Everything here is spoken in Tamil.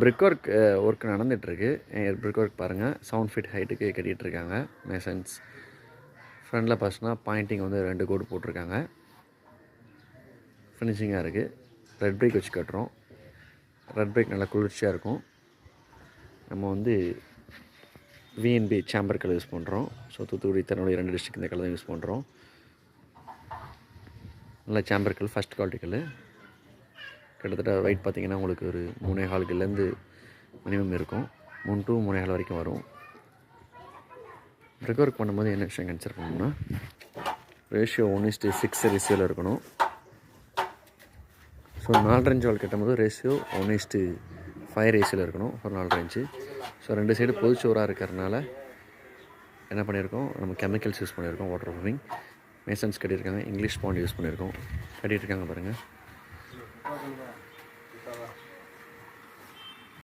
பிரிக் ஒர்க் ஒர்க் uh, நடந்துகிட்ருக்கு பிரிக் ஒர்க் பாருங்கள் செவன் ஃபீட் ஹைட்டுக்கு கட்டிகிட்டு இருக்காங்க மேசன்ஸ் ஃப்ரண்டில் பார்த்தோன்னா பாயிண்டிங் வந்து ரெண்டு கோடு போட்டிருக்காங்க. ஃபினிஷிங்காக இருக்குது ரெட் பிரேக் வச்சு கட்டுறோம். ரெட் பிரேக் நல்லா குளிர்ச்சியாக இருக்கும். நம்ம வந்து விஎன்பி சாம்பர் கலர் யூஸ் பண்ணுறோம் ஸோ தூத்துக்குடி தன்னுடைய ரெண்டு டிஸ்ட்ரிக் இந்த கலர் தான் யூஸ் பண்ணுறோம் நல்ல சாம்பர் கல் ஃபஸ்ட் குவாலிட்டி கல் கிட்டத்தட்ட வெயிட் பார்த்திங்கன்னா உங்களுக்கு ஒரு மூணே கால்குலேருந்து மினிமம் இருக்கும். மூணு டூ மூணே கால் வரைக்கும் வரும். பிரிக் ஒர்க் பண்ணும்போது என்ன விஷயம் கன்சிடர் பண்ணணும்னா ரேஷியோ ஒன் இஸ்டி சிக்ஸ் ரேஷியோவில் இருக்கணும். ஸோ நாலு ரேஞ்சு வால் கட்டும்போது ரேஷியோ ஒன் இஸ்டு ஃபைவ் ரேஷியோவில் இருக்கணும். ஒரு நாலு ரேஞ்சு ஸோ ரெண்டு சைடு பொதுச்சோராக இருக்கிறதுனால என்ன பண்ணியிருக்கோம்? நம்ம கெமிக்கல்ஸ் யூஸ் பண்ணியிருக்கோம் வாட்டர் ப்ரூஃபிங் மேசன்ஸ் கட்டியிருக்காங்க இங்கிலீஷ் பாண்ட் யூஸ் பண்ணியிருக்கோம். கட்டியிருக்காங்க பாருங்கள் Kita lah.